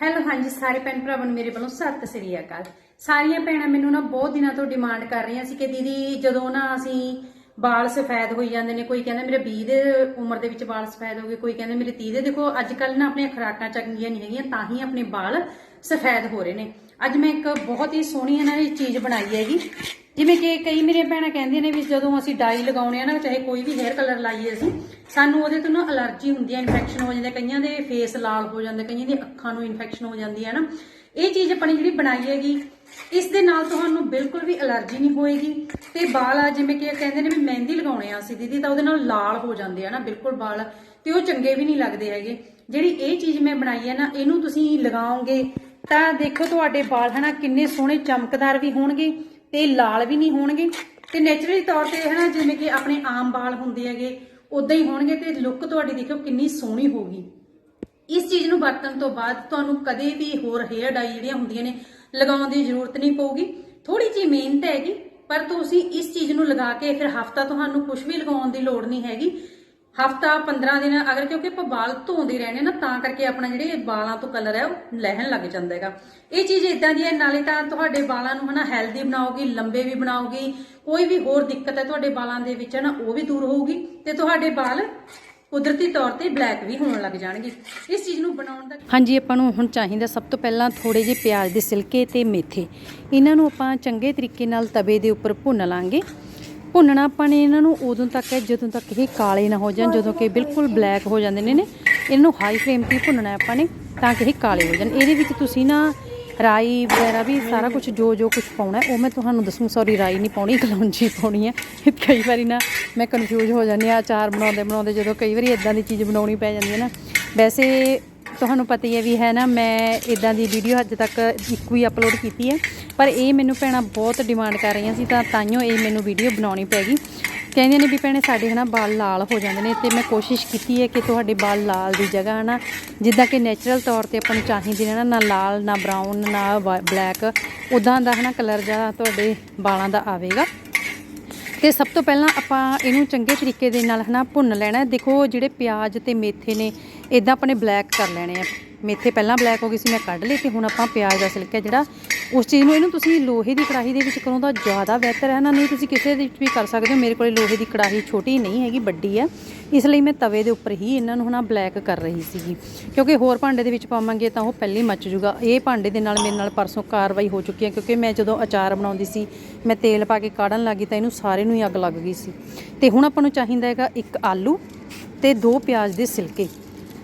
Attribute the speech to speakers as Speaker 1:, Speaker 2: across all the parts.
Speaker 1: Hello ਹਾਂਜੀ, ਸਾਰੇ ਭੈਣ ਭਰਾਵਾਂ ਨੂੰ ਮੇਰੇ ਵੱਲੋਂ ਸਤਿ ਸ੍ਰੀ ਅਕਾਲ। ਸਾਰੀਆਂ ਭੈਣਾਂ ਮੈਨੂੰ ਨਾ ਬਹੁਤ ਦਿਨਾਂ ਤੋਂ ਡਿਮਾਂਡ ਕਰ ਰਹੀਆਂ ਸੀ ਕਿ ਦੀਦੀ ਜਦੋਂ ਨਾ ਅਸੀਂ ਵਾਲ ਸਫੈਦ ਹੋਈ ਜਾਂਦੇ ਨੇ, ਕੋਈ ਕਹਿੰਦਾ ਮੇਰੇ 20 ਦੇ ਉਮਰ ਦੇ ਵਿੱਚ ਵਾਲ ਸਫੈਦ ਹੋ ਗਏ, ਕੋਈ ਕਹਿੰਦਾ ਮੇਰੇ 30 ਦੇ। ਦੇਖੋ ਅੱਜ ਕੱਲ ਨਾ ਆਪਣੀਆਂ ਖੁਰਾਕਾਂ ਚੰਗੀਆਂ ਨਹੀਂ ਹੈਗੀਆਂ, ਤਾਂ ਹੀ ਆਪਣੇ ਵਾਲ ਸਫੈਦ ਹੋ ਰਹੇ ਨੇ। ਅੱਜ ਮੈਂ ਇੱਕ ਬਹੁਤ ਹੀ ਸੋਹਣੀ ਇਹਨਾਂ ਦੀ ਚੀਜ਼ ਬਣਾਈ ਹੈਗੀ। ਜਿਵੇਂ ਕਿ ਕਈ ਮੇਰੀਆਂ ਭੈਣਾਂ ਕਹਿੰਦੀਆਂ ਨੇ ਵੀ ਜਦੋਂ ਅਸੀਂ ਡਾਈ ਲਗਾਉਣੇ ਆ ਨਾ, ਚਾਹੇ ਕੋਈ ਵੀ ਹੇਅਰ ਕਲਰ ਲਾਈਏ ਅਸੀਂ, ਸਾਨੂੰ ਉਹਦੇ ਤੋਂ ਨਾ ਅਲਰਜੀ ਹੁੰਦੀ ਹੈ ਇਨਫੈਕਸ਼ਨ ਹੋ ਜਾਂਦੀ ਹੈ ਕਈਆਂ ਦੇ ਫੇਸ ਲਾਲ ਹੋ ਜਾਂਦੇ, ਕਈਆਂ ਦੀ ਅੱਖਾਂ ਨੂੰ ਇਨਫੈਕਸ਼ਨ ਹੋ ਜਾਂਦੀ ਹੈ ਨਾ। ਇਹ ਚੀਜ਼ ਆਪਣੀ ਜਿਹੜੀ ਬਣਾਈ ਹੈਗੀ, ਇਸ ਦੇ ਨਾਲ ਤੁਹਾਨੂੰ ਬਿਲਕੁਲ ਵੀ ਅਲਰਜੀ ਨਹੀਂ ਹੋਏਗੀ। ਤੇ ਵਾਲ ਆ, ਜਿਵੇਂ ਕਿ ਕਹਿੰਦੇ ਨੇ ਵੀ ਮਹਿੰਦੀ ਲਗਾਉਣੇ ਆ ਅਸੀਂ ਦੀਦੀ, ਤਾਂ ਉਹਦੇ ਨਾਲ ਲਾਲ ਹੋ ਜਾਂਦੇ ਆ ਨਾ, ਬਿਲਕੁਲ ਵਾਲ। ਤੇ ਉਹ ਚੰਗੇ ਵੀ ਨਹੀਂ ਲੱਗਦੇ ਹੈਗੇ। ਜਿਹੜੀ ਇਹ ਚੀਜ਼ ਮੈਂ ਬਣਾਈ ਹੈ ਨਾ, ਇਹਨੂੰ ਤੁਸੀਂ ਲਗਾਓਗੇ ਤਾਂ ਦੇਖੋ ਤੁਹਾਡੇ ਵਾਲ ਹਨਾ ਕਿੰਨੇ ਸੋਹਣੇ ਚਮਕਦਾਰ ਵੀ ਹੋਣਗੇ। ਤੇ ਲਾਲ ਵੀ ਨਹੀਂ ਹੋਣਗੇ। ਤੇ ਨੇਚਰਲੀ ਤੌਰ ਤੇ ਹਨਾ, ਜਿਵੇਂ ਕਿ ਆਪਣੇ ਆਮ ਵਾਲ ਹੁੰਦੇ ਹੈਗੇ ਉਦਾਂ ਹੀ ਹੋਣਗੇ ਤੇ ਲੁੱਕ ਤੁਹਾਡੀ ਦੇਖੋ ਕਿੰਨੀ ਸੋਹਣੀ ਹੋਗੀ ਇਸ ਚੀਜ਼ ਨੂੰ ਵਰਤਣ ਤੋਂ ਬਾਅਦ ਤੁਹਾਨੂੰ ਕਦੇ ਵੀ ਹੋਰ ਹੇਅਰ ਡਾਈ ਜਿਹੜੀਆਂ ਹੁੰਦੀਆਂ ਨੇ, ਲਗਾਉਣ ਦੀ ਜ਼ਰੂਰਤ ਨਹੀਂ ਪਊਗੀ। ਥੋੜੀ ਜਿਹੀ ਮਿਹਨਤ ਹੈਗੀ, ਪਰ ਤੁਸੀਂ ਇਸ ਚੀਜ਼ ਨੂੰ ਲਗਾ ਕੇ ਫਿਰ ਹਫਤਾ ਤੁਹਾਨੂੰ ਕੁਝ ਵੀ ਲਗਾਉਣ ਦੀ ਲੋੜ ਨਹੀਂ ਹੈਗੀ। ਹਫਤਾ 15 ਦਿਨ, ਅਗਰ ਕਿਉਂਕਿ ਆਪਾਂ ਵਾਲ ਧੋਂਦੇ ਰਹਿੰਦੇ ਨਾ, ਤਾਂ ਕਰਕੇ ਆਪਣਾ ਜਿਹੜੇ ਵਾਲਾਂ ਤੋਂ ਕਲਰ ਹੈ, ਉਹ ਲਹਿਣ ਲੱਗ ਜਾਂਦਾ ਹੈਗਾ। ਇਹ ਚੀਜ਼ ਇਦਾਂ ਦੀ ਹੈ, ਨਾਲੇ ਤਾਂ ਤੁਹਾਡੇ ਵਾਲਾਂ ਨੂੰ ਹਨਾ ਹੈਲਦੀ ਬਣਾਉਗੀ ਲੰਬੇ ਵੀ ਬਣਾਉਗੀ ਕੋਈ ਵੀ ਹੋਰ ਦਿੱਕਤ ਹੈ ਤੁਹਾਡੇ ਵਾਲਾਂ ਦੇ ਵਿੱਚ ਨਾ ਉਹ ਵੀ ਦੂਰ ਹੋਊਗੀ ਤੇ ਤੁਹਾਡੇ ਵਾਲ ਕੁਦਰਤੀ ਤੌਰ ਤੇ ਬਲੈਕ ਵੀ ਹੋਣ ਲੱਗ ਜਾਣਗੇ। ਇਸ ਚੀਜ਼ ਨੂੰ ਬਣਾਉਣ ਦਾ ਹਾਂਜੀ, ਆਪਾਂ ਨੂੰ ਹੁਣ ਚਾਹੀਦਾ ਸਭ ਤੋਂ ਪਹਿਲਾਂ ਥੋੜੇ ਜਿਹੇ ਪਿਆਜ਼ ਦੇ ਸਿਲਕੇ ਤੇ ਮੇਥੇ। ਇਹਨਾਂ ਨੂੰ ਆਪਾਂ ਚੰਗੇ ਤਰੀਕੇ ਨਾਲ ਤਵੇ ਦੇ ਉੱਪਰ ਭੁੰਨ ਲਾਂਗੇ। ਭੁੰਨਣਾ ਆਪਾਂ ਨੇ ਇਹਨਾਂ ਨੂੰ ਉਦੋਂ ਤੱਕ ਹੈ ਜਦੋਂ ਤੱਕ ਇਹ ਕਾਲੇ ਨਾ ਹੋ ਜਾਣ ਜਦੋਂ ਕਿ ਬਿਲਕੁਲ ਬਲੈਕ ਹੋ ਜਾਂਦੇ ਨੇ ਨੇ। ਇਹਨਾਂ ਨੂੰ ਹਾਈ ਫਲੇਮ ਤੇ ਭੁੰਨਣਾ ਹੈ ਆਪਾਂ ਨੇ ਤਾਂ ਕਿ ਇਹ ਕਾਲੇ ਹੋ ਜਾਣ। ਇਹਦੇ ਵਿੱਚ ਤੁਸੀਂ ਨਾ ਰਾਈ ਵਗੈਰਾ ਵੀ ਸਾਰਾ ਕੁਝ ਜੋ ਜੋ ਕੁਝ ਪਾਉਣਾ ਉਹ ਮੈਂ ਤੁਹਾਨੂੰ ਦੱਸੂ। ਸੌਰੀ ਰਾਈ ਨਹੀਂ ਪਾਉਣੀ ਕਲੌਂਜੀ ਪਾਉਣੀ ਹੈ। ਕਈ ਵਾਰੀ ਨਾ ਮੈਂ ਕਨਫਿਊਜ਼ ਹੋ ਜਾਂਦੀ ਆ ਅਚਾਰ ਬਣਾਉਂਦੇ ਬਣਾਉਂਦੇ ਜਦੋਂ ਕਈ ਵਾਰੀ ਇਦਾਂ ਦੀ ਚੀਜ਼ ਬਣਾਉਣੀ ਪੈ ਜਾਂਦੀ ਹੈ ਨਾ। ਵੈਸੇ ਤੁਹਾਨੂੰ ਪਤਾ ਹੀ ਹੈ ਵੀ ਹੈ ਨਾ, ਮੈਂ ਇਦਾਂ ਦੀ ਵੀਡੀਓ ਅੱਜ ਤੱਕ ਇੱਕੋ ਹੀ ਅਪਲੋਡ ਕੀਤੀ ਹੈ। ਪਰ ਇਹ ਮੈਨੂੰ ਭੈਣਾਂ ਬਹੁਤ ਡਿਮਾਂਡ ਕਰ ਰਹੀਆਂ ਸੀ, ਤਾਂ ਤਾਈਓ ਇਹ ਮੈਨੂੰ ਵੀਡੀਓ ਬਣਾਉਣੀ ਪੈ ਗਈ। ਕਹਿੰਦੀਆਂ ਨੇ ਵੀ ਭੈਣੇ, ਸਾਡੇ ਹਨਾ ਵਾਲ ਲਾਲ ਹੋ ਜਾਂਦੇ ਨੇ, ਤੇ ਮੈਂ ਕੋਸ਼ਿਸ਼ ਕੀਤੀ ਹੈ ਕਿ ਤੁਹਾਡੇ ਵਾਲ ਲਾਲ ਦੀ ਜਗ੍ਹਾ ਹਨਾ, ਜਿੱਦਾਂ ਕਿ ਨੇਚਰਲ ਤੌਰ ਤੇ ਆਪਾਂ ਨੂੰ ਚਾਹੀਦੇ ਨੇ ਨਾ ਲਾਲ, ਨਾ ਬਰਾਊਨ ਨਾ ਬਲੈਕ ਉਦਾਂ ਦਾ ਹਨਾ ਕਲਰ ਜਿਹੜਾ ਤੁਹਾਡੇ ਵਾਲਾਂ ਦਾ ਆਵੇਗਾ। ਤੇ ਸਭ ਤੋਂ ਪਹਿਲਾਂ ਆਪਾਂ ਇਹਨੂੰ ਚੰਗੇ ਤਰੀਕੇ ਦੇ ਨਾਲ ਹਨਾ ਭੁੰਨ ਲੈਣਾ ਦੇਖੋ ਜਿਹੜੇ ਪਿਆਜ਼ ਤੇ ਮੇਥੇ ਨੇ ਇਦਾਂ ਆਪਣੇ ਬਲੈਕ ਕਰ ਲੈਣੇ ਆ। ਮੇਥੇ ਪਹਿਲਾਂ ਬਲੈਕ ਹੋ ਗਈ ਸੀ, ਮੈਂ ਕੱਢ ਲਈ ਤੇ ਹੁਣ ਆਪਾਂ ਪਿਆਜ਼ ਦਾ ਸਿਲਕਾ ਜਿਹੜਾ। ਉਸ ਚੀਜ਼ ਨੂੰ ਇਹਨੂੰ ਤੁਸੀਂ ਲੋਹੇ ਦੀ ਕੜਾਹੀ ਦੇ ਵਿੱਚ ਕਰੋ ਤਾਂ ਜ਼ਿਆਦਾ ਬਿਹਤਰ ਹੈ ਨਾ, ਨਹੀਂ ਤੁਸੀਂ ਕਿਸੇ ਦੇ ਵਿੱਚ ਵੀ ਕਰ ਸਕਦੇ ਹੋ। ਮੇਰੇ ਕੋਲ ਲੋਹੇ ਦੀ ਕੜਾਹੀ ਛੋਟੀ ਨਹੀਂ ਹੈਗੀ, ਵੱਡੀ ਹੈ। ਇਸ ਲਈ ਮੈਂ ਤਵੇ ਦੇ ਉੱਪਰ ਹੀ ਇਹਨਾਂ ਨੂੰ ਹਨਾ ਬਲੈਕ ਕਰ ਰਹੀ ਸੀਗੀ। ਕਿਉਂਕਿ ਹੋਰ ਭਾਂਡੇ ਦੇ ਵਿੱਚ ਪਾਵਾਂਗੇ ਤਾਂ ਉਹ ਪਹਿਲਾਂ ਹੀ ਮੱਚ ਜੂਗਾ ਇਹ ਭਾਂਡੇ ਦੇ ਨਾਲ ਮੇਰੇ ਨਾਲ ਪਰਸੋਂ ਕਾਰਵਾਈ ਹੋ ਚੁੱਕੀ ਹੈ, ਕਿਉਂਕਿ ਮੈਂ ਜਦੋਂ ਅਚਾਰ ਬਣਾਉਂਦੀ ਸੀ, ਮੈਂ ਤੇਲ ਪਾ ਕੇ ਕਾੜਨ ਲੱਗੀ ਤਾਂ ਇਹਨੂੰ ਸਾਰੇ ਨੂੰ ਹੀ ਅੱਗ ਲੱਗ ਗਈ ਸੀ। ਤੇ ਹੁਣ ਆਪਾਂ ਨੂੰ ਚਾਹੀਦਾ ਹੈਗਾ ਇੱਕ ਆਲੂ ਤੇ ਦੋ ਪਿਆਜ਼ ਦੇ ਸਿਲਕੇ।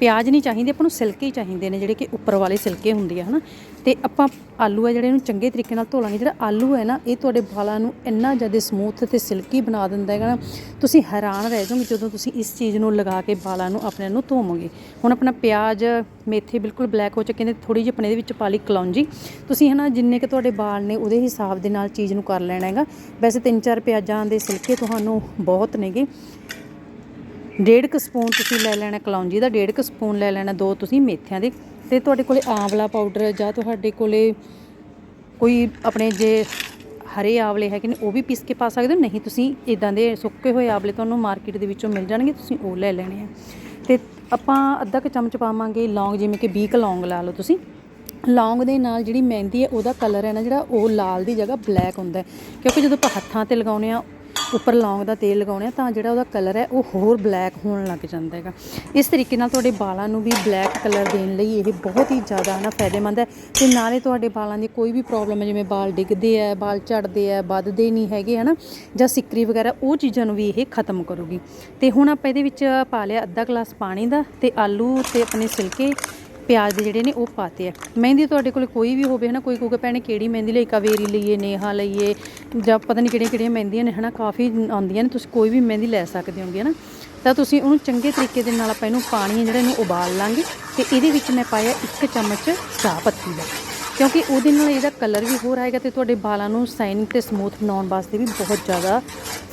Speaker 1: ਪਿਆਜ਼ ਨਹੀਂ ਚਾਹੀਦੇ, ਆਪਾਂ ਨੂੰ ਸਿਲਕੇ ਹੀ ਚਾਹੀਦੇ ਨੇ ਜਿਹੜੇ ਕਿ ਉੱਪਰ ਵਾਲੇ ਸਿਲਕੇ ਹੁੰਦੇ ਆ, ਹਨਾ? ਤੇ ਆਪਾਂ ਆਲੂ ਆ ਜਿਹੜੇ ਇਹਨੂੰ ਚੰਗੇ ਤਰੀਕੇ ਨਾਲ ਧੋ ਲਾਂਗੇ। ਜਿਹੜਾ ਆਲੂ ਹੈ ਨਾ, ਇਹ ਤੁਹਾਡੇ ਵਾਲਾਂ ਨੂੰ ਇੰਨਾ ਜ਼ਿਆਦਾ ਸਮੂਥ ਤੇ ਸਿਲਕੀ ਬਣਾ ਦਿੰਦਾ ਹੈਗਾ ਨਾ, ਤੁਸੀਂ ਹੈਰਾਨ ਰਹਿ ਜਾਓਗੇ ਜਦੋਂ ਤੁਸੀਂ ਇਸ ਚੀਜ਼ ਨੂੰ ਲਗਾ ਕੇ ਵਾਲਾਂ ਨੂੰ ਆਪਣੇ ਨੂੰ ਧੋਵੋਗੇ। ਹੁਣ ਆਪਣਾ ਪਿਆਜ਼ ਮੇਥੇ ਬਿਲਕੁਲ ਬਲੈਕ ਹੋ ਚੁੱਕੇ ਨੇ ਥੋੜੀ ਜਿਹੀ ਆਪਣੇ ਦੇ ਵਿੱਚ ਪਾ ਲਈ ਕਲੌਂਜੀ। ਤੁਸੀਂ ਹਨਾ, ਜਿੰਨੇ ਕਿ ਤੁਹਾਡੇ ਵਾਲ ਨੇ, ਉਹਦੇ ਹਿਸਾਬ ਦੇ ਨਾਲ ਚੀਜ਼ ਨੂੰ ਕਰ ਲੈਣਾ ਹੈਗਾ। ਵੈਸੇ ਤਿੰਨ ਚਾਰ ਪਿਆਜ਼ਾਂ ਦੇ ਸਿਲਕੇ ਤੁਹਾਨੂੰ ਬਹੁਤ ਨੇਗੇ। ਡੇਢ ਕੁ ਸਪੂਨ ਤੁਸੀਂ ਲੈ ਲੈਣਾ ਕਲੌਂਜੀ ਦਾ, ਡੇਢ ਕੁ ਸਪੂਨ ਲੈ ਲੈਣਾ ਦੋ ਤੁਸੀਂ ਮੇਥਿਆਂ ਦੇ। ਤੇ ਤੁਹਾਡੇ ਕੋਲੇ ਆਂਵਲਾ ਪਾਊਡਰ ਜਾਂ ਤੁਹਾਡੇ ਕੋਲੇ ਕੋਈ ਆਪਣੇ ਜੇ ਹਰੇ ਆਵਲੇ ਹੈਗੇ ਨੇ, ਉਹ ਵੀ ਪੀਸ ਕੇ ਪਾ ਸਕਦੇ ਹੋ। ਨਹੀਂ, ਤੁਸੀਂ ਇਦਾਂ ਦੇ ਸੁੱਕੇ ਹੋਏ ਆਵਲੇ ਤੁਹਾਨੂੰ ਮਾਰਕੀਟ ਦੇ ਵਿੱਚੋਂ ਮਿਲ ਜਾਣਗੇ, ਤੁਸੀਂ ਉਹ ਲੈ ਲੈਣੇ ਆ। ਤੇ ਆਪਾਂ ਅੱਧਾ ਕੁ ਚਮਚ ਪਾਵਾਂਗੇ ਲੌਂਗ, ਜਿਵੇਂ ਕਿ 20 ਕੁ ਲੌਂਗ ਲਾ ਲਓ ਤੁਸੀਂ। ਲੌਂਗ ਦੇ ਨਾਲ ਜਿਹੜੀ ਮਹਿੰਦੀ ਹੈ, ਉਹਦਾ ਕਲਰ ਹੈ ਨਾ ਜਿਹੜਾ, ਉਹ ਲਾਲ ਦੀ ਜਗ੍ਹਾ ਬਲੈਕ ਹੁੰਦਾ ਕਿਉਂਕਿ ਜਦੋਂ ਆਪਾਂ ਹੱਥਾਂ ਤੇ ਲਗਾਉਨੇ ਆ ਉੱਪਰ ਲੌਂਗ ਦਾ ਤੇਲ ਲਗਾਉਣੇ ਆ ਤਾਂ ਜਿਹੜਾ ਉਹਦਾ ਕਲਰ ਹੈ ਉਹ ਹੋਰ ਬਲੈਕ ਹੋਣ ਲੱਗ ਜਾਂਦਾ ਹੈਗਾ। ਇਸ ਤਰੀਕੇ ਨਾਲ ਤੁਹਾਡੇ ਵਾਲਾਂ ਨੂੰ ਵੀ ਬਲੈਕ ਕਲਰ ਦੇਣ ਲਈ ਇਹ ਬਹੁਤ ਹੀ ਜ਼ਿਆਦਾ ਨਾ ਫਾਇਦੇਮੰਦ ਹੈ ਤੇ ਨਾਲੇ ਤੁਹਾਡੇ ਵਾਲਾਂ ਦੀ ਕੋਈ ਵੀ ਪ੍ਰੋਬਲਮ ਹੈ, ਜਿਵੇਂ ਵਾਲ ਡਿੱਗਦੇ ਆ ਵਾਲ ਝੜਦੇ ਆ ਵੱਧਦੇ ਨਹੀਂ ਹੈਗੇ, ਹਨਾ, ਜਾਂ ਸਿੱਕਰੀ ਵਗੈਰਾ, ਉਹ ਚੀਜ਼ਾਂ ਨੂੰ ਵੀ ਇਹ ਖਤਮ ਕਰੂਗੀ। ਤੇ ਹੁਣ ਆਪਾਂ ਇਹਦੇ ਵਿੱਚ ਪਾ ਲਿਆ ਅੱਧਾ ਗਲਾਸ ਪਾਣੀ ਦਾ ਤੇ ਆਲੂ ਤੇ ਆਪਣੇ ਸਿਲਕੇ ਪਿਆਜ਼ ਦੇ ਜਿਹੜੇ ਨੇ ਉਹ ਪਾਤੇ ਆ। ਮਹਿੰਦੀ ਤੁਹਾਡੇ ਕੋਲ ਕੋਈ ਵੀ ਹੋਵੇ ਹਨਾ, ਕੋਈ ਕਹੂਗਾ ਭੈਣੇ ਕਿਹੜੀ ਮਹਿੰਦੀ ਲਈ ਕਾਵੇਰੀ ਲਈਏ, ਨੇਹਾ ਲਈਏ, ਜਾਂ ਪਤਾ ਨਹੀਂ ਕਿਹੜੀਆਂ ਕਿਹੜੀਆਂ ਮਹਿੰਦੀਆਂ ਨੇ ਹਨਾ, ਕਾਫੀ ਆਉਂਦੀਆਂ ਨੇ, ਤੁਸੀਂ ਕੋਈ ਵੀ ਮਹਿੰਦੀ ਲੈ ਸਕਦੇ ਹੋਗੇ ਹਨਾ। ਤਾਂ ਤੁਸੀਂ ਉਹਨੂੰ ਚੰਗੇ ਤਰੀਕੇ ਦੇ ਨਾਲ ਆਪਾਂ ਇਹਨੂੰ ਪਾਣੀ ਜਿਹੜਾ ਇਹਨੂੰ ਉਬਾਲ ਲਾਂਗੇ, ਤੇ ਇਹਦੇ ਵਿੱਚ ਮੈਂ ਪਾਇਆ ਇੱਕ ਚਮਚ ਚਾਹ ਪੱਤੀ ਦਾ। ਕਿਉਂਕਿ ਉਹਦੇ ਨਾਲ ਇਹਦਾ ਕਲਰ ਵੀ ਹੋਰ ਆਏਗਾ ਤੇ ਤੁਹਾਡੇ ਵਾਲਾਂ ਨੂੰ ਸਾਈਨਿੰਗ ਤੇ ਸਮੂਥ ਬਣਾਉਣ ਵਾਸਤੇ ਵੀ ਬਹੁਤ ਜ਼ਿਆਦਾ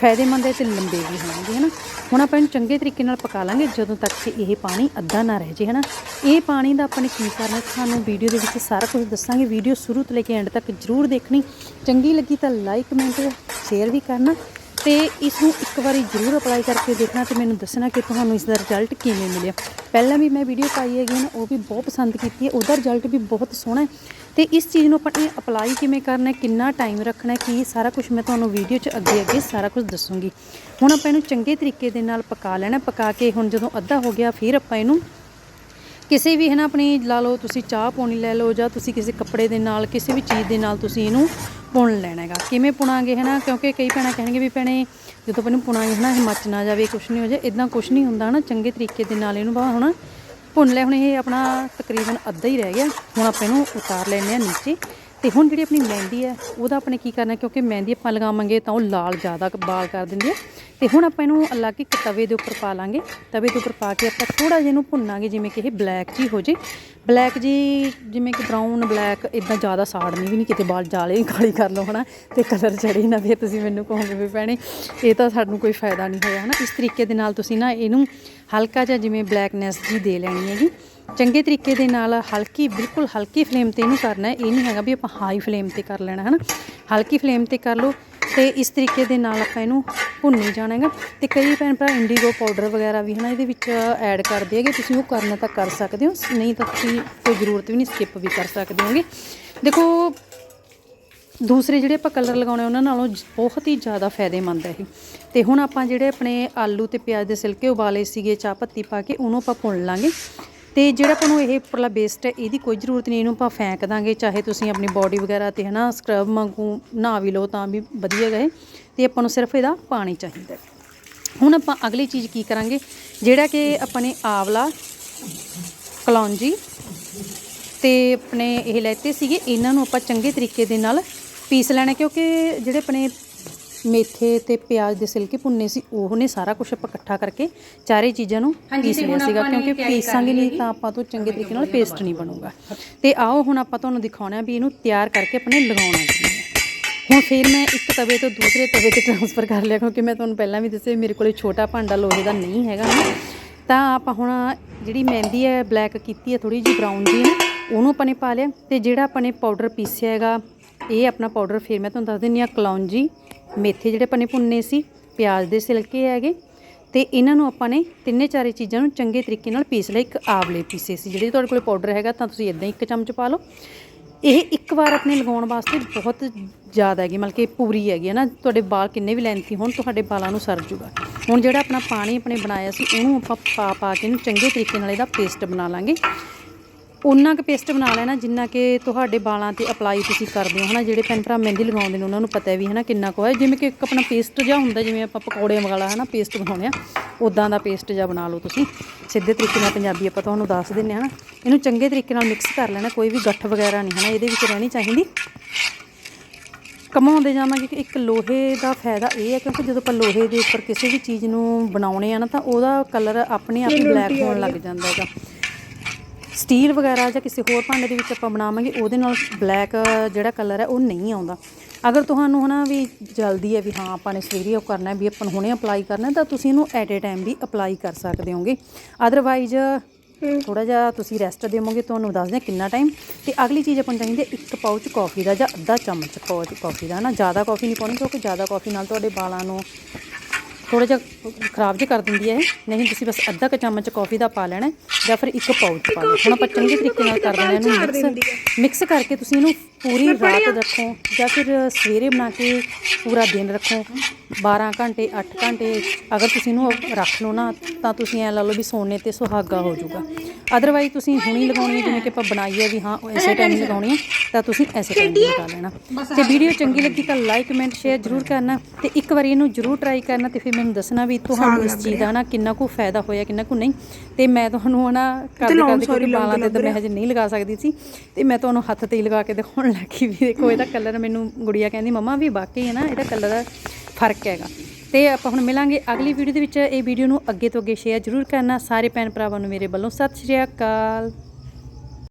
Speaker 1: ਫਾਇਦੇਮੰਦ ਹੈ ਤੇ ਲੰਬੇ ਵੀ ਹੋਣਗੇ, ਹਨਾ? ਹੁਣ ਆਪਾਂ ਇਹਨੂੰ ਚੰਗੇ ਤਰੀਕੇ ਨਾਲ ਪਕਾ ਲਾਂਗੇ ਜਦੋਂ ਤੱਕ ਕਿ ਇਹ ਪਾਣੀ ਅੱਧਾ ਨਾ ਰਹਿ ਜੇ, ਹਨਾ? ਇਹ ਪਾਣੀ ਦਾ ਆਪਾਂ ਨੇ ਕੀ ਕਰਨਾ ਤੁਹਾਨੂੰ ਵੀਡੀਓ ਦੇ ਵਿੱਚ ਸਾਰਾ ਕੁਝ ਦੱਸਾਂਗੇ। ਵੀਡੀਓ ਸ਼ੁਰੂ ਤੋਂ ਲੈ ਕੇ ਐਂਡ ਤੱਕ ਜਰੂਰ ਦੇਖਣੀ। ਚੰਗੀ ਲੱਗੀ ਤਾਂ ਲਾਈਕ ਕਮੈਂਟ ਸ਼ੇਅਰ ਵੀ ਕਰਨਾ ਤੇ ਇਸ ਨੂੰ ਇੱਕ ਵਾਰੀ ਜ਼ਰੂਰ ਅਪਲਾਈ ਕਰਕੇ ਦੇਖਣਾ ਤੇ ਮੈਨੂੰ ਦੱਸਣਾ ਕਿ ਤੁਹਾਨੂੰ ਇਸ ਦਾ ਰਿਜ਼ਲਟ ਕਿਵੇਂ ਮਿਲਿਆ। ਪਹਿਲਾਂ ਵੀ ਮੈਂ ਵੀਡੀਓ ਪਾਈ ਹੈਗੀ ਨਾ, ਉਹ ਵੀ ਬਹੁਤ ਪਸੰਦ ਕੀਤੀ ਹੈ। ਉਹਦਾ ਰਿਜ਼ਲਟ ਵੀ ਬਹੁਤ ਸੋਹਣਾ ਹੈ। ਤੇ ਇਸ ਚੀਜ਼ ਨੂੰ ਆਪਾਂ ਨੇ ਅਪਲਾਈ ਕਿਵੇਂ ਕਰਨਾ ਹੈ, ਕਿੰਨਾ ਟਾਈਮ ਰੱਖਣਾ ਹੈ, ਕੀ ਸਾਰਾ ਕੁਝ ਮੈਂ ਤੁਹਾਨੂੰ ਵੀਡੀਓ 'ਚ ਅੱਗੇ ਅੱਗੇ ਸਾਰਾ ਕੁਝ ਦੱਸੂਗੀ। ਹੁਣ ਆਪਾਂ ਇਹਨੂੰ ਚੰਗੇ ਤਰੀਕੇ ਦੇ ਨਾਲ ਪਕਾ ਲੈਣਾ ਪਕਾ ਕੇ ਹੁਣ ਜਦੋਂ ਅੱਧਾ ਹੋ ਗਿਆ ਫਿਰ ਆਪਾਂ ਇਹਨੂੰ ਕਿਸੇ ਵੀ ਹੈ ਨਾ ਆਪਣੀ ਲਾ ਲਓ ਤੁਸੀਂ ਚਾਹ ਪਾਣੀ ਲੈ ਲਓ ਜਾਂ ਤੁਸੀਂ ਕਿਸੇ ਕੱਪੜੇ ਦੇ ਨਾਲ, ਕਿਸੇ ਵੀ ਚੀਜ਼ ਦੇ ਨਾਲ ਤੁਸੀਂ ਇਹਨੂੰ ਪੁਣ ਲੈਣਾ ਹੈਗਾ। ਕਿਵੇਂ ਪੁਣਾਂਗੇ ਹੈ ਨਾ ਕਿਉਂਕਿ ਕਈ ਭੈਣਾਂ ਕਹਿਣਗੇ ਵੀ ਭੈਣੇ ਜਦੋਂ ਆਪਾਂ ਇਹਨੂੰ ਪੁਣਾਂਗੇ ਹੈ ਨਾ ਇਹ ਮੱਚ ਨਾ ਜਾਵੇ, ਕੁਛ ਨਹੀਂ ਹੋ ਜਾਏ ਇਦਾਂ ਕੁਛ ਨਹੀਂ ਹੁੰਦਾ ਹੈ ਨਾ ਚੰਗੇ ਤਰੀਕੇ ਦੇ ਨਾਲ ਇਹਨੂੰ ਬਾ ਹੁਣ ਭੁੰਨ ਲਿਆ, ਹੁਣ ਇਹ ਆਪਣਾ ਤਕਰੀਬਨ ਅੱਧਾ ਹੀ ਰਹਿ ਗਿਆ। ਹੁਣ ਆਪਾਂ ਇਹਨੂੰ ਉਤਾਰ ਲੈਂਦੇ ਆ ਨੀਚੇ। ਤੇ ਹੁਣ ਜਿਹੜੀ ਆਪਣੀ ਮਹਿੰਦੀ ਹੈ, ਉਹਦਾ ਆਪਣੇ ਕੀ ਕਰਨਾ, ਕਿਉਂਕਿ ਮਹਿੰਦੀ ਆਪਾਂ ਲਗਾਵਾਂਗੇ ਤਾਂ ਉਹ ਲਾਲ ਜ਼ਿਆਦਾ ਬਾਲ ਕਰ ਦਿੰਦੀ ਹੈ। ਤੇ ਹੁਣ ਆਪਾਂ ਇਹਨੂੰ ਅਲੱਗ ਇੱਕ ਤਵੇ ਦੇ ਉੱਪਰ ਪਾ ਲਾਂਗੇ। ਤਵੇ ਦੇ ਉੱਪਰ ਪਾ ਕੇ ਆਪਾਂ ਥੋੜਾ ਜਿਹਾ ਇਹਨੂੰ ਭੁੰਨਾਂਗੇ, ਜਿਵੇਂ ਕਿ ਇਹ ਬਲੈਕ ਜੀ ਹੋ ਜੇ। ਬਲੈਕ ਜੀ ਜਿਵੇਂ ਕਿ ਬਰਾਊਨ ਬਲੈਕ ਇਦਾਂ ਜ਼ਿਆਦਾ ਸਾੜਨੀ ਵੀ ਨਹੀਂ, ਕਿਤੇ ਬਾਲ ਜਾਲੇ ਕਾਲੀ ਕਰ ਲਓ, ਹਨਾ। ਤੇ ਕਲਰ ਚੜੇ ਨਾ ਫਿਰ ਤੁਸੀਂ ਮੈਨੂੰ ਕਹੋਗੇ ਵੀ ਭੈਣੇ, ਇਹ ਤਾਂ ਸਾਨੂੰ ਕੋਈ ਫਾਇਦਾ ਨਹੀਂ ਹੋਇਆ, ਹਨਾ। ਇਸ ਤਰੀਕੇ ਦੇ ਨਾਲ ਤੁਸੀਂ ਨਾ ਇਹਨੂੰ ਹਲਕਾ ਜਿਹਾ ਜਿਵੇਂ ਬਲੈਕਨੈਸ ਜੀ ਦੇ ਲੈਣੀ ਹੈਗੀ। ਚੰਗੇ ਤਰੀਕੇ ਦੇ ਨਾਲ ਹਲਕੀ, ਬਿਲਕੁਲ ਹਲਕੀ ਫਲੇਮ ਤੇ ਇਹਨੂੰ ਕਰਨਾ ਹੈ। ਇਹ ਨਹੀਂ ਹੈਗਾ ਵੀ ਆਪਾਂ ਹਾਈ ਫਲੇਮ ਤੇ ਕਰ ਲੈਣਾ, ਹਨਾ? ਹਲਕੀ ਫਲੇਮ ਤੇ ਕਰ ਲਓ ਤੇ ਇਸ ਤਰੀਕੇ ਦੇ ਨਾਲ ਆਪਾਂ ਇਹਨੂੰ ਭੁੰਨੀ ਜਾਣਾ ਹੈਗਾ। ਤੇ ਕਈ ਭੈਣ ਭਰਾ ਇੰਡੀਗੋ ਪਾਊਡਰ ਵਗੈਰਾ ਵੀ, ਹਨਾ, ਇਹਦੇ ਵਿੱਚ ਐਡ ਕਰਦੇ ਹੈਗੇ। ਤੁਸੀਂ ਉਹ ਕਰਨਾ ਤਾਂ ਕਰ ਸਕਦੇ ਹੋ, ਨਹੀਂ ਤਾਂ ਤੁਸੀਂ ਕੋਈ ਜ਼ਰੂਰਤ ਵੀ ਨਹੀਂ, ਸਕਿਪ ਵੀ ਕਰ ਸਕਦੇ ਹੋਗੇ। ਦੇਖੋ ਦੂਸਰੇ ਜਿਹੜੇ ਆਪਾਂ ਕਲਰ ਲਗਾਉਣੇ ਉਹਨਾਂ ਨਾਲੋਂ ਬਹੁਤ ਹੀ ਜ਼ਿਆਦਾ ਫਾਇਦੇਮੰਦ ਹੈ ਇਹ। ਤੇ ਹੁਣ ਆਪਾਂ ਜਿਹੜੇ ਆਪਣੇ ਆਲੂ ਤੇ ਪਿਆਜ਼ ਦੇ ਸਿਲਕੇ ਉਬਾਲੇ ਸੀਗੇ, ਚਾਹ ਪੱਤੀ ਪਾ ਕੇ, ਉਹਨੂੰ ਆਪਾਂ ਭੁੰਨ ਲਾਂਗੇ। ਤੇ ਜਿਹੜਾ ਆਪਾਂ ਨੂੰ ਇਹ ਉੱਪਰਲਾ ਬੇਸਟ ਹੈ ਇਹਦੀ ਕੋਈ ਜ਼ਰੂਰਤ ਨਹੀਂ, ਇਹਨੂੰ ਆਪਾਂ ਫੈਂਕ ਦਾਂਗੇ, ਚਾਹੇ ਤੁਸੀਂ ਆਪਣੀ ਬਾਡੀ ਵਗੈਰਾ ਤੇ ਹਨਾ ਸਕਰਬ ਵਾਂਗੂ ਨਹਾ ਵੀ ਲਓ ਤਾਂ ਵੀ ਵਧੀਆ ਗਏ ਤੇ ਆਪਾਂ ਨੂੰ ਸਿਰਫ ਇਹਦਾ ਪਾਣੀ ਚਾਹੀਦਾ ਹੁਣ ਆਪਾਂ ਅਗਲੀ ਚੀਜ਼ ਕੀ ਕਰਾਂਗੇ, ਜਿਹੜਾ ਕਿ ਆਪਣੇ ਆਵਲਾ, ਕਲੌਂਜੀ ਤੇ ਆਪਣੇ ਇਹ ਲੈਤੇ ਸੀਗੇ, ਇਹਨਾਂ ਨੂੰ ਆਪਾਂ ਚੰਗੇ ਤਰੀਕੇ ਦੇ ਨਾਲ ਪੀਸ ਲੈਣਾ ਕਿਉਂਕਿ ਜਿਹੜੇ ਆਪਣੇ ਮੇਥੇ ਤੇ ਪਿਆਜ਼ ਦੇ ਸਿਲਕੇ ਭੁੰਨੇ ਸੀ ਉਹ ਨੇ ਸਾਰਾ ਕੁਝ ਆਪਾਂ ਇਕੱਠਾ ਕਰਕੇ ਚਾਰੇ ਚੀਜ਼ਾਂ ਨੂੰ ਪੀਸ ਲਿਆ ਸੀਗਾ ਕਿਉਂਕਿ ਪੀਸਾਂਗੇ ਨਹੀਂ ਤਾਂ ਆਪਾਂ ਤੋਂ ਚੰਗੇ ਤਰੀਕੇ ਨਾਲ ਪੇਸਟ ਨਹੀਂ ਬਣੂਗਾ। ਤੇ ਆਓ ਹੁਣ ਆਪਾਂ ਤੁਹਾਨੂੰ ਦਿਖਾਉਣਾ ਵੀ ਇਹਨੂੰ ਤਿਆਰ ਕਰਕੇ ਆਪਣੇ ਲਗਾਉਣਾ ਕਿਵੇਂ ਹੈ। ਹੁਣ ਫਿਰ ਮੈਂ ਇੱਕ ਤਵੇ ਤੋਂ ਦੂਸਰੇ ਤਵੇ ਤੇ ਟ੍ਰਾਂਸਫਰ ਕਰ ਲਿਆ ਕਿਉਂਕਿ ਮੈਂ ਤੁਹਾਨੂੰ ਪਹਿਲਾਂ ਵੀ ਦੱਸਿਆ ਮੇਰੇ ਕੋਲੇ ਛੋਟਾ ਭਾਂਡਾ ਲੋਹੇ ਦਾ ਨਹੀਂ ਹੈਗਾ ਤਾਂ ਆਪਾਂ ਹੁਣ ਜਿਹੜੀ ਮਹਿੰਦੀ ਹੈ ਬਲੈਕ ਕੀਤੀ ਹੈ ਥੋੜੀ ਜਿਹੀ ਬਰਾਊਨ ਜੀ ਉਹਨੂੰ ਆਪਾਂ ਨੇ ਪਾ ਲਿਆ। ਤੇ ਜਿਹੜਾ ਆਪਾਂ ਨੇ ਪਾਊਡਰ ਪੀਸਿਆ ਹੈਗਾ ਇਹ ਆਪਣਾ ਪਾਊਡਰ ਫਿਰ ਮੈਂ ਤੁਹਾਨੂੰ ਦੱਸ ਦਿੰਦੀ ਹਾਂ ਕਲੌਂਜੀ ਮੇਥੇ ਜਿਹੜੇ ਆਪਾਂ ਨੇ ਭੁੰਨੇ ਸੀ, ਪਿਆਜ਼ ਦੇ ਸਿਲਕੇ ਹੈਗੇ। ਤੇ ਇਹਨਾਂ ਨੂੰ ਆਪਾਂ ਨੇ ਤਿੰਨੇ ਚਾਰੇ ਚੀਜ਼ਾਂ ਨੂੰ ਚੰਗੇ ਤਰੀਕੇ ਨਾਲ ਪੀਸ ਲਿਆ। ਇੱਕ ਆਵਲੇ ਪੀਸੇ ਸੀ, ਜਿਹੜੇ ਤੁਹਾਡੇ ਕੋਲ ਪਾਊਡਰ ਹੈਗਾ, ਤਾਂ ਤੁਸੀਂ ਇਦਾਂ ਇੱਕ ਚਮਚ ਪਾ ਲਓ। ਇਹ ਇੱਕ ਵਾਰ ਆਪਣੇ ਲਗਾਉਣ ਵਾਸਤੇ ਬਹੁਤ ਜ਼ਿਆਦਾ ਹੈਗੀ, ਮਤਲਬ ਕਿ ਪੂਰੀ ਹੈਗੀ ਹੈ ਨਾ। ਤੁਹਾਡੇ ਵਾਲ ਕਿੰਨੇ ਵੀ ਲੈਂਥੀ ਹੋਣ, ਤੁਹਾਡੇ ਵਾਲਾਂ ਨੂੰ ਸਰ ਜੂਗਾ। ਹੁਣ ਜਿਹੜਾ ਆਪਣਾ ਪਾਣੀ ਆਪਣੇ ਬਣਾਇਆ ਸੀ, ਉਹਨੂੰ ਆਪਾਂ ਪਾ ਪਾ ਕੇ ਇਹਨੂੰ ਚੰਗੇ ਤਰੀਕੇ ਨਾਲ ਇਹਦਾ ਪੇਸਟ ਬਣਾ ਲਾਂਗੇ। ਉਨਾ ਕੁ ਪੇਸਟ ਬਣਾ ਲੈਣਾ ਜਿੰਨਾ ਕਿ ਤੁਹਾਡੇ ਵਾਲਾਂ ਤੇ ਅਪਲਾਈ ਤੁਸੀਂ ਕਰਦੇ ਹੋ ਹਨਾ? ਜਿਹੜੇ ਭੈਣ ਭਰਾ ਮਹਿੰਦੀ ਲਗਾਉਂਦੇ ਨੇ ਉਹਨਾਂ ਨੂੰ ਪਤਾ ਹੈ ਵੀ ਹਨਾ ਕਿੰਨਾ ਕੁ ਹੈ। ਜਿਵੇਂ ਕਿ ਇੱਕ ਆਪਣਾ ਪੇਸਟ ਜਿਹਾ ਹੁੰਦਾ ਜਿਵੇਂ ਆਪਾਂ ਪਕੌੜੇ ਵਾਲਾ ਹਨਾ ਪੇਸਟ ਬਣਾਉਂਦੇ ਆ ਉਦਾਂ ਦਾ ਪੇਸਟ ਜਿਹਾ ਬਣਾ ਲਓ ਤੁਸੀਂ। ਸਿੱਧੇ ਤਰੀਕੇ ਨਾਲ ਪੰਜਾਬੀ ਆਪਾਂ ਤੁਹਾਨੂੰ ਦੱਸ ਦਿੰਨੇ ਹਨਾ? ਇਹਨੂੰ ਚੰਗੇ ਤਰੀਕੇ ਨਾਲ ਮਿਕਸ ਕਰ ਲੈਣਾ ਕੋਈ ਵੀ ਗੱਠ ਵਗੈਰਾ ਨਹੀਂ ਹਨਾ? ਇਹਦੇ ਵਿੱਚ ਰਹਿਣੀ ਚਾਹੀਦੀ। ਕਮਾਉਂਦੇ ਜਾਵਾਂਗੇ ਕਿ ਇੱਕ ਲੋਹੇ ਦਾ ਫਾਇਦਾ ਇਹ ਹੈ ਕਿਉਂਕਿ ਜਦੋਂ ਆਪਾਂ ਲੋਹੇ ਦੇ ਉੱਪਰ ਕਿਸੇ ਵੀ ਚੀਜ਼ ਨੂੰ ਬਣਾਉਣੇ ਆ ਨਾ ਤਾਂ ਉਹਦਾ ਕਲਰ ਆਪਣੇ ਆਪ ਹੀ ਬਲੈਕ ਹੋਣ ਲੱਗ ਜਾਂਦਾ ਹੈਗਾ। ਸਟੀਲ ਵਗੈਰਾ ਜਾਂ ਕਿਸੇ ਹੋਰ ਭਾਂਡੇ ਦੇ ਵਿੱਚ ਆਪਾਂ ਬਣਾਵਾਂਗੇ ਉਹਦੇ ਨਾਲ ਬਲੈਕ ਜਿਹੜਾ ਕਲਰ ਹੈ ਉਹ ਨਹੀਂ ਆਉਂਦਾ। ਅਗਰ ਤੁਹਾਨੂੰ ਹਨਾ ਵੀ ਜਲਦੀ ਹੈ ਵੀ ਹਾਂ ਆਪਾਂ ਨੇ ਸਵੇਰੇ ਉਹ ਕਰਨਾ ਹੈ ਵੀ ਆਪਾਂ ਹੁਣੇ ਅਪਲਾਈ ਕਰਨਾ ਤਾਂ ਤੁਸੀਂ ਇਹਨੂੰ ਐਟ ਏ ਟਾਈਮ ਵੀ ਅਪਲਾਈ ਕਰ ਸਕਦੇ ਹੋਗੇ। ਅਦਰਵਾਈਜ਼ ਥੋੜਾ ਜਿਹਾ ਤੁਸੀਂ ਰੈਸਟ ਦੇਵੋਗੇ ਤੁਹਾਨੂੰ ਦੱਸ ਦਿਆਂ ਕਿੰਨਾ ਟਾਈਮ ਤੇ ਅਗਲੀ ਚੀਜ਼ ਆਪਾਂ ਚਾਹੀਦੀ ਹੈ ਇੱਕ ਪਾਊਚ ਕਾਫੀ ਦਾ ਜਾਂ ਅੱਧਾ ਚਮਚ ਕਾਫੀ ਦਾ ਨਾ ਜ਼ਿਆਦਾ ਕਾਫੀ ਨਹੀਂ ਪਾਉਣੀ ਕਿਉਂਕਿ ਜ਼ਿਆਦਾ ਕਾਫੀ ਨਾਲ ਤੁਹਾਡੇ ਵਾਲਾਂ ਨੂੰ ਥੋੜਾ ਜਿਹਾ ਖਰਾਬ ਜਿਹਾ ਕਰ ਦਿੰਦੀ ਹੈ ਨਹੀਂ ਤੁਸੀਂ ਬਸ ਅੱਧਾ ਕੁ ਚਮਚ ਕਾਫੀ ਦਾ ਪਾ ਲੈਣਾ ਜਾਂ ਫਿਰ ਇੱਕ ਪਾਊਚ ਪਾ ਲਓ ਹੁਣ ਆਪਾਂ ਚੰਗੇ ਤਰੀਕੇ ਨਾਲ ਕਰ ਦੇਣਾ ਇਹਨੂੰ ਮਿਕਸ ਮਿਕਸ ਕਰਕੇ ਤੁਸੀਂ ਇਹਨੂੰ ਪੂਰੀ ਰਾਤ ਰੱਖੋ ਜਾਂ ਫਿਰ ਸਵੇਰੇ ਬਣਾ ਕੇ ਪੂਰਾ ਦਿਨ ਰੱਖੋ। 12 ਘੰਟੇ 8 ਘੰਟੇ ਅਗਰ ਤੁਸੀਂ ਇਹਨੂੰ ਰੱਖ ਲਓ ਨਾ ਤਾਂ ਤੁਸੀਂ ਐ ਲਾ ਲਓ ਵੀ ਸੋਨੇ ਤੇ ਸੁਹਾਗਾ ਹੋ ਜਾਊਗਾ। ਅਦਰਵਾਈਜ਼ ਤੁਸੀਂ ਹੁਣੀ ਲਗਾਉਣੀ ਹੈ ਜਿਵੇਂ ਕਿ ਆਪਾਂ ਬਣਾਈ ਹੈ ਵੀ ਹਾਂ ਉਹ ਐਸੇ ਟਾਈਮ ਲਗਾਉਣੀ ਹੈ ਤਾਂ ਤੁਸੀਂ ਐਸੇ ਟਾਈਮ ਲਗਾ ਲੈਣਾ। ਤੇ ਵੀਡੀਓ ਚੰਗੀ ਲੱਗੀ ਤਾਂ ਲਾਈਕ ਕਮੈਂਟ ਸ਼ੇਅਰ ਜ਼ਰੂਰ ਕਰਨਾ ਤੇ ਇੱਕ ਵਾਰੀ ਇਹਨੂੰ ਜ਼ਰੂਰ ਟਰਾਈ ਕਰਨਾ ਤੇ ਫਿਰ ਮੈਨੂੰ ਦੱਸਣਾ ਵੀ ਤੁਹਾਨੂੰ ਇਸ ਚੀਜ਼ ਦਾ ਨਾ ਕਿੰਨਾ ਕੁ ਫਾਇਦਾ ਹੋਇਆ ਕਿੰਨਾ ਕੁ ਨਹੀਂ। ਤੇ ਮੈਂ ਤੁਹਾਨੂੰ ਹਨਾ ਕਰਦੇ ਕਰਦੇ ਕਿਉਂਕਿ ਬਾਲਾਂ ਤੇ ਤਾਂ ਮੈਂ ਹਜੇ ਨਹੀਂ ਲਗਾ ਸਕਦੀ ਸੀ। ਤੇ ਮੈਂ ਤੁਹਾਨੂੰ ਹੱਥ ਤੇ ਹੀ ਲਗਾ ਕੇ ਦਿਖਾਉਣ ਲੱਗੀ ਵੀ ਦੇਖੋ ਇਹਦਾ ਕਲਰ ਮੈਨੂੰ ਗੁੜੀਆ ਕਹਿੰਦੀ ਮਮਾ ਵੀ ਵਾਕਈ ਹੈ ਨਾ ਇਹਦਾ ਕਲਰ ਫ਼ਰਕ ਹੈਗਾ। ਤੇ ਆਪਾਂ ਹੁਣ ਮਿਲਾਂਗੇ ਅਗਲੀ ਵੀਡੀਓ ਦੇ ਵਿੱਚ। ਇਹ ਵੀਡੀਓ ਨੂੰ ਅੱਗੇ ਤੋਂ ਅੱਗੇ ਸ਼ੇਅਰ ਜ਼ਰੂਰ ਕਰਨਾ। ਸਾਰੇ ਭੈਣ ਭਰਾਵਾਂ ਨੂੰ ਮੇਰੇ ਵੱਲੋਂ ਸਤਿ ਸ਼੍ਰੀ ਅਕਾਲ।